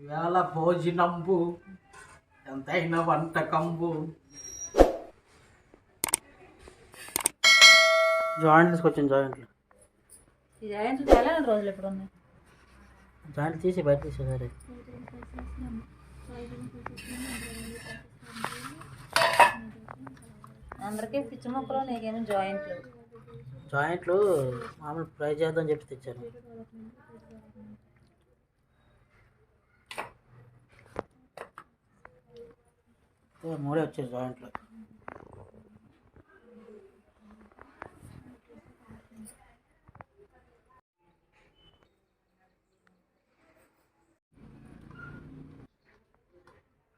వేళ భోజనంబు ఎంతైన వంటకంబు. జాయింట్ తీసుకొచ్చాను జాయింట్లు జాయింట్లు చాలా రోజులు ఎప్పుడు ఉన్నాయి? జాయింట్ తీసి బయట తీసేసారి. అందరికీ పిచ్చి మొక్కలు నీకేమో జాయింట్లు? జాయింట్లు మామూలు ఫ్రై చేద్దాం చెప్పి తెచ్చాను మూడే వచ్చాయి జాయింట్లు.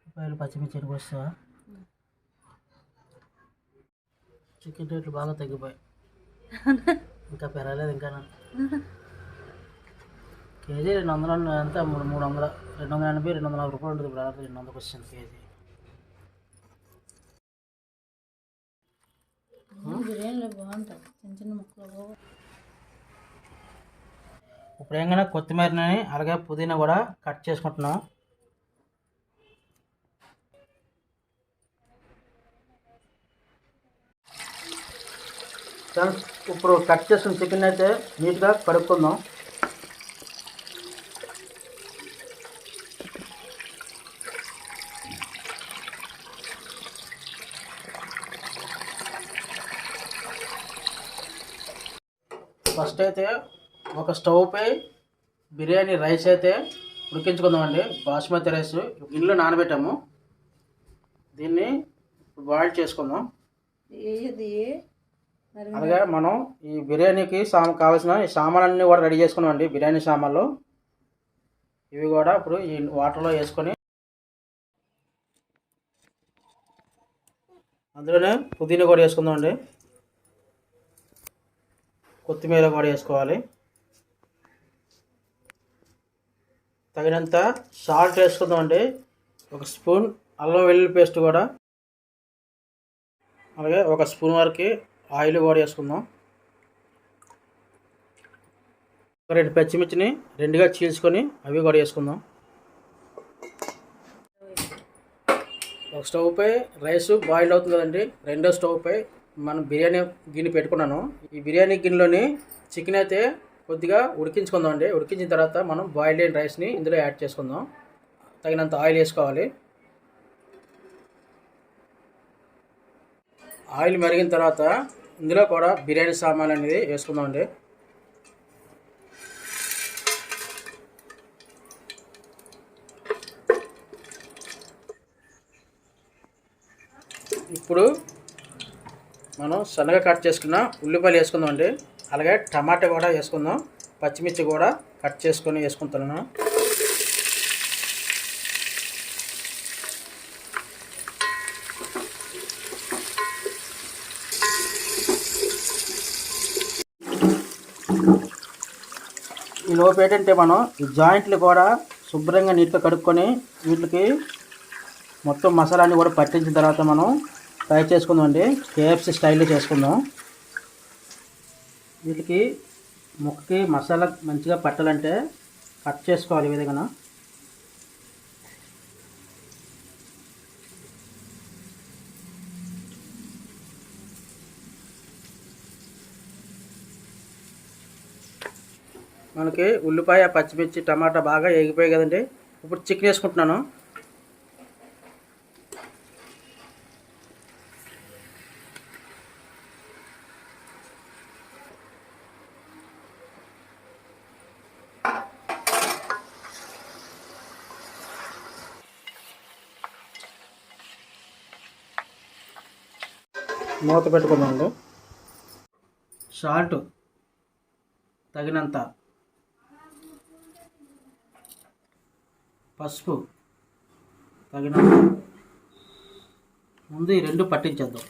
రూపాయలు పచ్చిమిర్చి ఎరుగు వస్తావా చికెన్ రేట్లు బాగా తగ్గిపోయాయి. ఇంకా పెరగలేదు ఇంకా కేజీ రెండు వందలు ఎంత మూడు మూడు వందల రెండు వందల ఎనభై రెండు వందల యాభై రూపాయలు ఉంటుంది ఇప్పుడు రెండు వందలకు వచ్చింది కేజీ. బిర్యానీలో బాగుంటుంది చిన్న చిన్న ముక్కలు ఇప్పుడు ఏంగానే కొత్తిమీరని అలాగే పుదీనా కూడా కట్ చేసుకుంటున్నాం. ఫ్రెండ్స్ ఇప్పుడు కట్ చేసిన చికెన్ అయితే నీట్గా కడుక్కుందాం. ఫస్ట్ అయితే ఒక స్టవ్ పై బిర్యానీ రైస్ అయితే ఉడికించుకుందామండి. బాస్మతి రైస్ గిన్నెలో నానబెట్టాము. దీన్ని బాయిల్ చేసుకుందాం. అలాగే మనం ఈ బిర్యానీకి సామ కావాల్సిన ఈ సామాన్లన్నీ కూడా రెడీ చేసుకున్నామండి బిర్యానీ సామాన్లు. ఇవి కూడా ఇప్పుడు ఈ వాటర్లో వేసుకొని అందులోనే పుదీనా కూడా వేసుకుందామండి. కొత్తిమీర కూడా వేసుకోవాలి. తగినంత సాల్ట్ వేసుకుందామండి ఒక స్పూన్ అల్లం వెల్లుల్లి పేస్ట్ కూడా. అలాగే ఒక స్పూన్ వరకు ఆయిల్ కూడా వేసుకుందాం. ఒక రెండు పచ్చిమిర్చిని రెండుగా చీల్చుకొని అవి కూడా వేసుకుందాం. ఒక స్టవ్ పై రైస్ బాయిల్ అవుతుంది కదండి. రెండో స్టవ్ పై మనం బిర్యానీ గిన్నె పెట్టుకున్నాను. ఈ బిర్యానీ గిన్నెలోని చికెన్ అయితే కొద్దిగా ఉడికించుకుందాం అండి. ఉడికించిన తర్వాత మనం బాయిల్డ్ అయిన రైస్ని ఇందులో యాడ్ చేసుకుందాం. తగినంత ఆయిల్ వేసుకోవాలి. ఆయిల్ మరిగిన తర్వాత ఇందులో కూడా బిర్యానీ సామాన్ అనేది వేసుకుందామండి ఇప్పుడు మనం సన్నగా కట్ చేసుకున్న ఉల్లిపాయలు వేసుకుందాం అండి అలాగే టమాటా కూడా వేసుకుందాం. పచ్చిమిర్చి కూడా కట్ చేసుకొని వేసుకుంటున్నాను. ఈ లోపు ఏంటంటే మనం ఈ జాయింట్లు కూడా శుభ్రంగా నీట్గా కడుక్కొని వీటికి మొత్తం మసాలాన్ని కూడా పట్టించిన తర్వాత మనం ఫ్రై చేసుకుందాం అండి. కేఎఫ్సి స్టైల్లో చేసుకుందాం. వీటికి ముక్కకి మసాలా మంచిగా పట్టాలంటే కట్ చేసుకోవాలి ఈ విధంగా మనకి ఉల్లిపాయ పచ్చిమిర్చి టమాటా బాగా ఎగిపోయాయి కదండి. ఇప్పుడు చికెన్ వేసుకుంటున్నాను. మూత పెట్టుకుందామండి. సాల్ట్ తగినంత పసుపు తగినంత. ముందు ఈ రెండు పట్టించేద్దాం.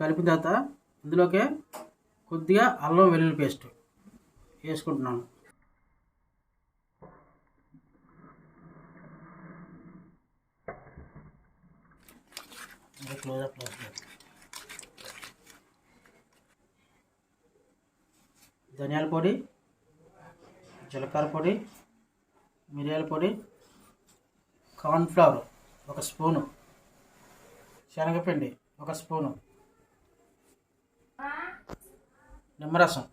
కలిపిన తర్వాత ఇందులోకే కొద్దిగా అల్లం వెల్లుల్లి పేస్ట్ వేసుకుంటున్నాను. క్లోజ్ అప్ ధనియాల పొడి జీలకర్ర పొడి మిరియాల పొడి కార్న్ఫ్లవర్ ఒక స్పూను శనగపిండి ఒక స్పూను నిమ్మరసం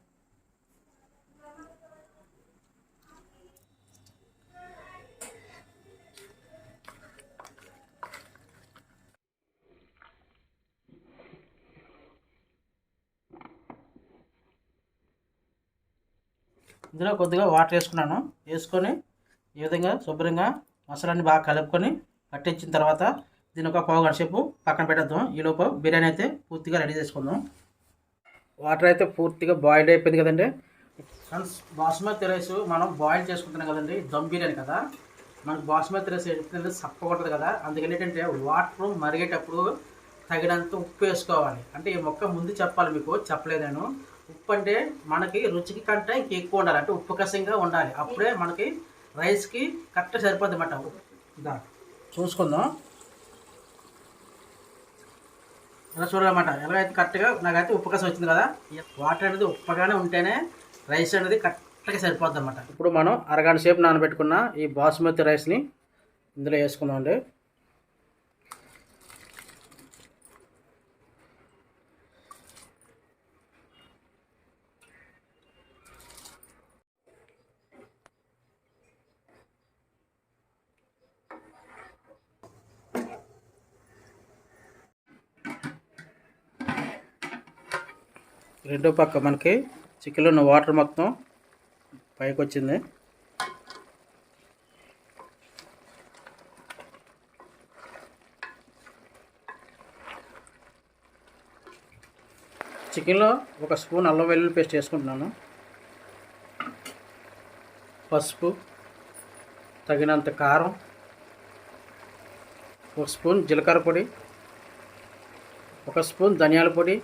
ఇందులో కొద్దిగా వాటర్ వేసుకున్నాను. వేసుకొని ఈ విధంగా శుభ్రంగా మసాలాన్ని బాగా కలుపుకొని పట్టించిన తర్వాత దీని ఒక పావు గంట సేపు పక్కన పెట్టేద్దాం. ఈలోపు బిర్యానీ అయితే పూర్తిగా రెడీ చేసుకుందాం. వాటర్ అయితే పూర్తిగా బాయిల్డ్ అయిపోయింది కదండి. ఫ్రెండ్స్ బాస్మతి రైస్ మనం బాయిల్ చేసుకుంటున్నాం కదండి. దమ్ బిర్యానీ కదా. మనకు బాస్మతి రైస్ ఎప్పుడైతే సప్పగొట్టదు కదా. అందుకని ఏంటంటే వాటర్ మరిగేటప్పుడు తగినంత ఉప్పు వేసుకోవాలి. అంటే ఈ మొక్క ముందు చెప్పాలి మీకు చెప్పలేదు నేను. ఉప్పు అంటే మనకి రుచికి కంటే ఇంక ఎక్కువ ఉండాలి. అంటే ఉప్పు కసంగా ఉండాలి. అప్పుడే మనకి రైస్కి కరెక్ట్ సరిపోద్ది అన్నమాట. దా చూసుకుందాం. ఇలా చూడాలన్నమాట. ఎలాగైతే కరెక్ట్గా నాకైతే ఉప్పు కసం వచ్చింది కదా వాటర్ అనేది ఉప్పగానే ఉంటేనే రైస్ అనేది కరెక్ట్గా సరిపోద్ది అన్నమాట. ఇప్పుడు మనం అరగంట సేపు నానబెట్టుకున్న ఈ బాస్మతి రైస్ని ఇందులో వేసుకుందాం అండి రెండో పక్క మనకి చికెన్లో ఉన్న వాటర్ మొత్తం పైకి వచ్చింది చికెన్లో ఒక స్పూన్ అల్లం వెల్లుల్లి పేస్ట్ వేసుకుంటున్నాను. పసుపు తగినంత కారం ఒక స్పూన్ జీలకర్ర పొడి ఒక స్పూన్ ధనియాల పొడి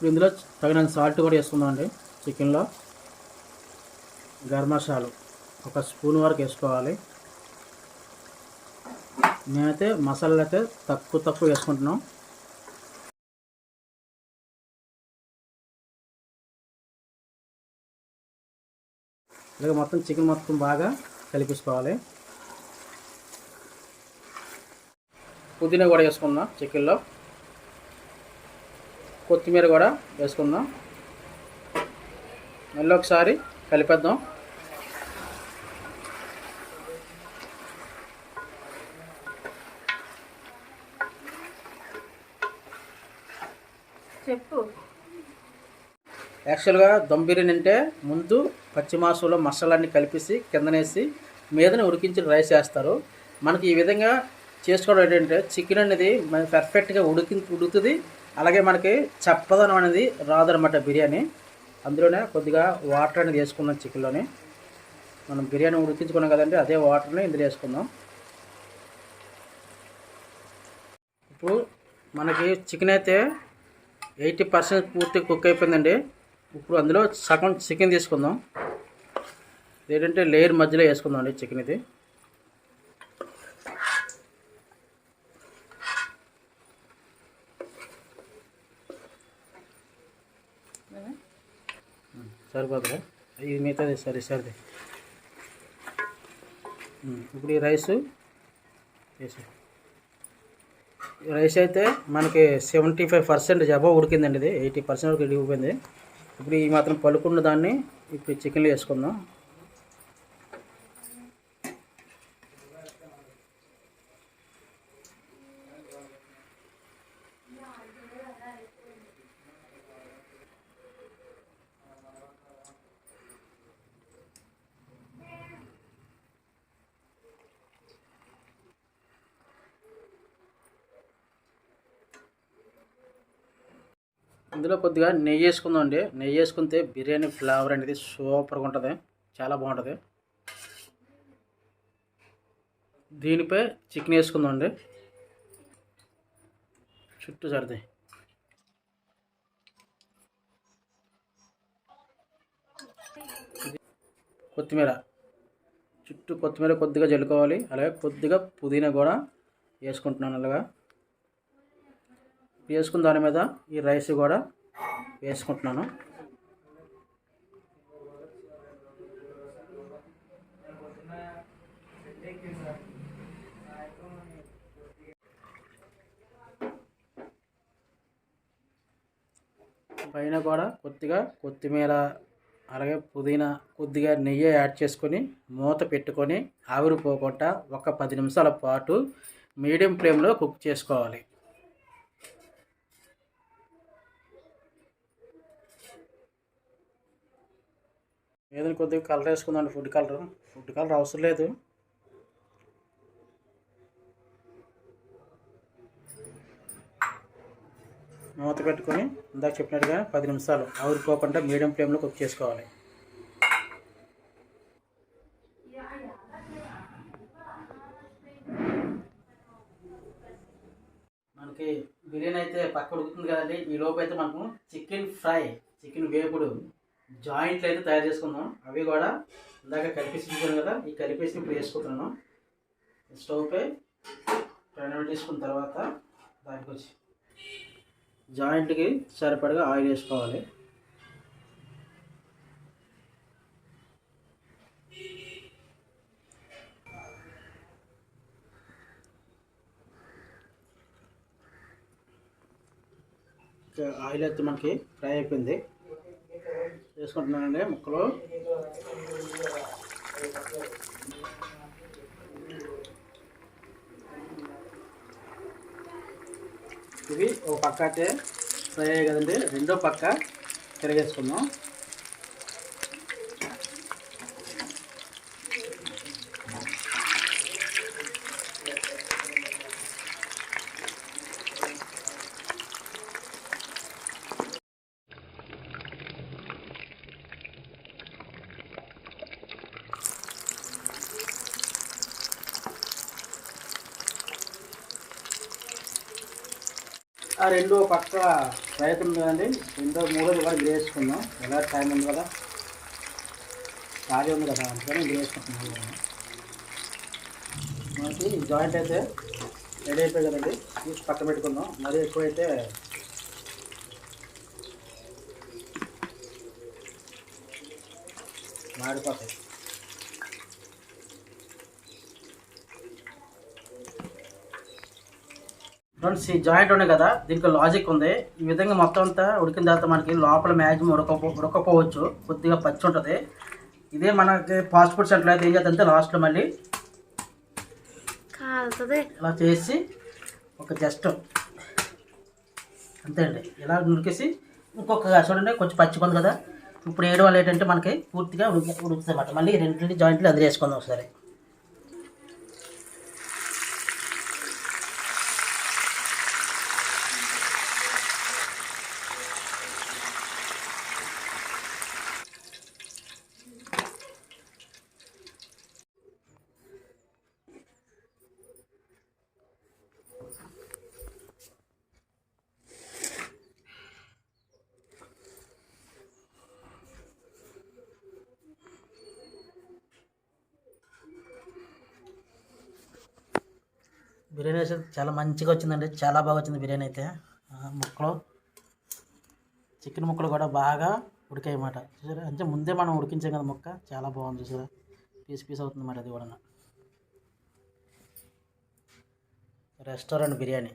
ఇప్పుడు ఇందులో తగినంత సాల్ట్ కూడా వేసుకుందామండి. చికెన్లో గరం మసాలు ఒక స్పూన్ వరకు వేసుకోవాలి. నేనైతే మసాలాలు అయితే తక్కువ తక్కువ వేసుకుంటున్నాం. ఇలాగ మొత్తం చికెన్ మొత్తం బాగా కలిపించుకోవాలి పుదీనా కూడా వేసుకుందాం చికెన్లో. కొత్తిమీర కూడా వేసుకుందాం. మళ్ళీ ఒకసారి కలిపేద్దాం. చెప్పు. యాక్చువల్గా దమ్ బిర్యానీ అంటే ముందు పచ్చి మాసంలో మసాలాన్ని కలిపేసి కిందనేసి మీదనే ఉడికించి రైస్ వేస్తారు మనకి ఈ విధంగా చేసుకోవడం ఏంటంటే చికెన్ అనేది మన పర్ఫెక్ట్గా ఉడికి ఉడుకుతుంది. అలాగే మనకి చప్పదనం అనేది రాదనమాట బిర్యానీ. అందులోనే కొద్దిగా వాటర్ అనేది వేసుకుందాం చికెన్లోని. మనం బిర్యానీ ఉడికించుకున్నాం కదండి అదే వాటర్ని ఇందులో వేసుకుందాం. ఇప్పుడు మనకి చికెన్ అయితే ఎయిటీ పర్సెంట్ పూర్తి కుక్ అయిపోయిందండి. ఇప్పుడు అందులో సగం చికెన్ తీసుకుందాం. ఏంటంటే లేయర్ మధ్యలో వేసుకుందాం అండి చికెన్ ఇది. సరిపోతుందా ఇది మిగతాది సరే సరిది ఇప్పుడు ఈ రైస్ వేసి రైస్ అయితే మనకి సెవెంటీ ఫైవ్ పర్సెంట్ జబా ఉడికిందండి ఇది ఎయిటీ పర్సెంట్ వరకు ఉడికిపోయింది ఇప్పుడు ఈ మాత్రం పలుకున్న దాన్ని ఇప్పుడు చికెన్లో వేసుకుందాం. ఇందులో కొద్దిగా నెయ్యి వేసుకుందాం అండి. నెయ్యి వేసుకుంటే బిర్యానీ ఫ్లేవర్ అనేది సూపర్గా ఉంటుంది. చాలా బాగుంటుంది. దీనిపై చికెన్ వేసుకుందాం అండి. చుట్టూ సర్ది కొత్తిమీర. చుట్టూ కొత్తిమీర కొద్దిగా జల్లుకోవాలి. అలాగే కొద్దిగా పుదీనా కూడా వేసుకుంటున్నాను అలాగా. వేసుకున్న దాని మీద ఈ రైస్ కూడా వేసుకుంటున్నాను. పైన కూడా కొద్దిగా కొత్తిమీర అలాగే పుదీనా కొద్దిగా నెయ్యి యాడ్ చేసుకొని మూత పెట్టుకొని ఆవిరిపోకుండా ఒక పది నిమిషాల పాటు మీడియం ఫ్లేమ్లో కుక్ చేసుకోవాలి. ఏదైనా కొద్దిగా కలర్ వేసుకుందండి ఫుడ్ కలర్. ఫుడ్ కలర్ అవసరం లేదు. మూత పెట్టుకొని ఇందాక చెప్పినట్టుగా పది నిమిషాలు ఆవిరిపోకుండా మీడియం ఫ్లేమ్లో కుక్ చేసుకోవాలి. మనకి బిర్యానీ అయితే పక్క ఉడుకుతుంది కదండి. ఈ లోపు అయితే మనకు చికెన్ ఫ్రై చికెన్ వేపుడు. జాయింట్లు అయితే తయారు చేసుకుందాం. అవి కూడా ఇందాక కలిపేసి కదా ఈ కలిపేసి ఇప్పుడు వేసుకుంటున్నాను. స్టవ్ పై ప్యాన్ తీసుకున్న తర్వాత దానికి వచ్చి జాయింట్కి సరిపడగా ఆయిల్ వేసుకోవాలి. ఆయిల్ అయితే మనకి ఫ్రై అయిపోయింది. వేసుకుంటున్నానండి ముక్కలు. ఇవి ఒక పక్క అయితే ఫ్రై అయ్యాయి కదండి రెండో పక్క తిరగేసుకుందాం. ఆ రెండో పక్క ప్రయత్నం కదండి రెండో మూడో కూడా వేసుకుందాం ఎలా టైం ఉంది కదా? ఖాళీ ఉంది కదా? అందుకని ఇది వేసుకుంటున్నాం మనకి జాయింట్ అయితే రెడీ అయిపోయి కదండి. చూసి పక్క పెట్టుకుందాం. మరీ ఎక్కువైతే మాడిపోతాయి. ఫ్రెండ్స్ ఈ జాయింట్ ఉన్నాయి కదా? దీనికి లాజిక్ ఉంది. ఈ విధంగా మొత్తం అంతా ఉడికిన తర్వాత మనకి లోపల మ్యాక్సిమం ఉడకపో ఉడకపోవచ్చు. కొద్దిగా పచ్చి ఉంటుంది. ఇదే మనకి ఫాస్ట్ ఫుడ్ సెంటర్ అయితే ఏం చేద్దంటే లాస్ట్లో మళ్ళీ ఇలా చేసి ఒక జస్ట్ అంతే అండి. ఇలా ఉడికేసి ఇంకొక చూడండి కొంచెం పచ్చిపోయింది కదా. ఇప్పుడు ఏడు వల్ల ఏంటంటే మనకి పూర్తిగా ఉడికి ఉడుకుతుంది అన్నమాట. మళ్ళీ రెండింటి జాయింట్లు అది వేసుకుందాం ఒకసారి. బిర్యానీ అయితే చాలా మంచిగా వచ్చిందండి. చాలా బాగా వచ్చింది బిర్యానీ అయితే. ముక్కలు. చికెన్ ముక్కలు కూడా బాగా ఉడికాయి అన్నమాట. చూసారా? అంటే ముందే మనం ఉడికించాం కదా ముక్క. చాలా బాగుంది చూసారా? పీస్ పీస్ అవుతుంది అన్నమాట అది కూడా రెస్టారెంట్ బిర్యానీ.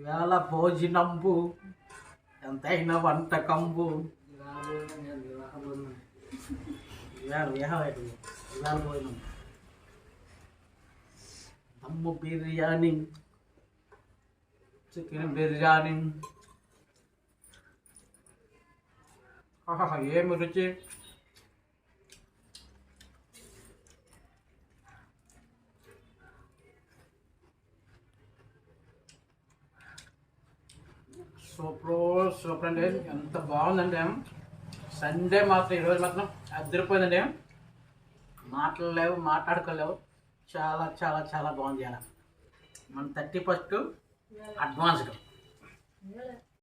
వేళ భోజనంబు ఎంతైనా వంటకంబు. ఇవాళ దమ్ము బిర్యానీ చికెన్ బిర్యానీ. ఏమి రుచి? సూపర్ అండి ఎంత బాగుందండి సండే మాత్రం ఈరోజు మాత్రం అదిరిపోయిందండి మాటలు లేవు మాట్లాడుకోలేవు. చాలా చాలా చాలా బాగుంది అలా మన థర్టీ ఫస్ట్ అడ్వాన్స్డ్